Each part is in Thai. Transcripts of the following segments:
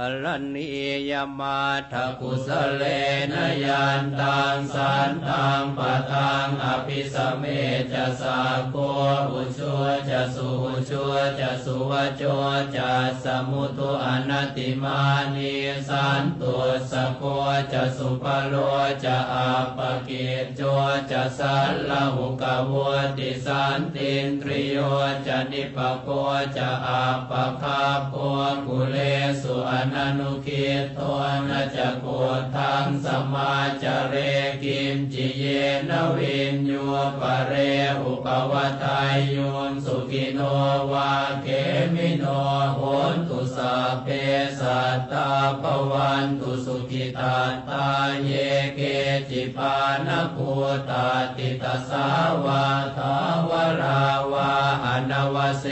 กรณียมาทกุสเลนยันตังสันตังปะทังอภิสเมจะสาโกอุชัวจะสุอุชัวจะสุวจวจะสมุตุอนัติมานีสันตุสโกจะสุปโลจะอาปกิจโจจะสัลลหุกวติสันตินทริโยจะนิปโกจะอาปคาโพกุเลสุอนันุคิตตัวนาจะโกทังสมาจเรกิมจิเยนวินโยปะเรอุปวัตายโยนสุขิโนวาเกมิโนโหนตุสัพเพสัตตาปวันตุสุขิตาตาเยเกจิปานภูตาติตสาวาทาวรา วาเส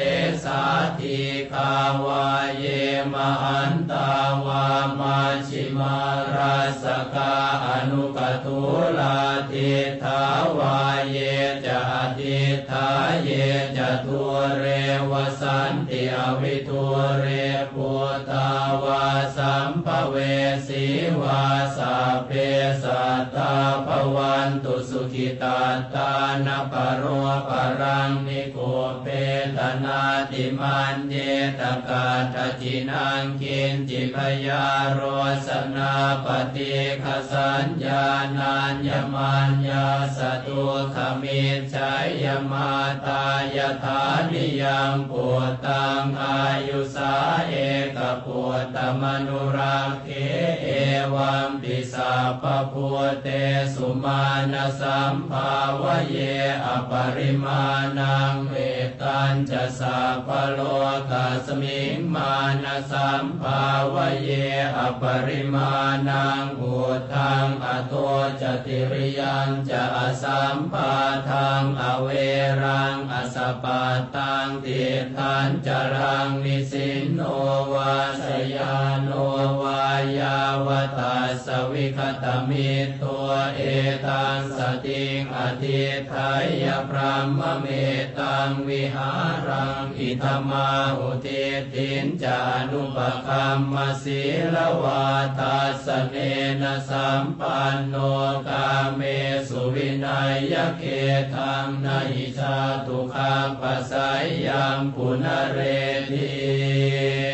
สาธิคาวาเยมหันตาวามาชิมาราสกาอนุกตุลาทิทาวาเยจะทิทาเยจะทัวเรวสันติอวิทัวเรปุตาวาสัมภเวสีวาสาเพสา วันตุสุขิตาตานปโรปรังนิโกเปตนาติมันเยตกาทจินังกินจิพยาโรสนาปฏิคสัญญานัญญมัญญาสตุขมิชัยยมาตายธานิยังปุตตังอายุสาเอกปุตตมนุรักเขเอวัมปิสาปพุเตสุมาณสัมภาวะเยอปริมาณังเวตัญจะสาปโลกัสมิงมาณสัมภาวะเยอปริมาณังอุทังอโตจติริยังจะอสัมปาทังอเวรังอสปาตังติทันจรังนิสินโนวาสยานโน ยาวตาสวิคตมิตัวเอตังสติงอธิไทยพระมเมตังวิหารังอิธมาอุทิตินจานุปคัมมศีลวาตาสเนนะสัมปันโนกาเมสุวินัยยเกทังนาอิชาตุคาปัสสยยังปุนเรที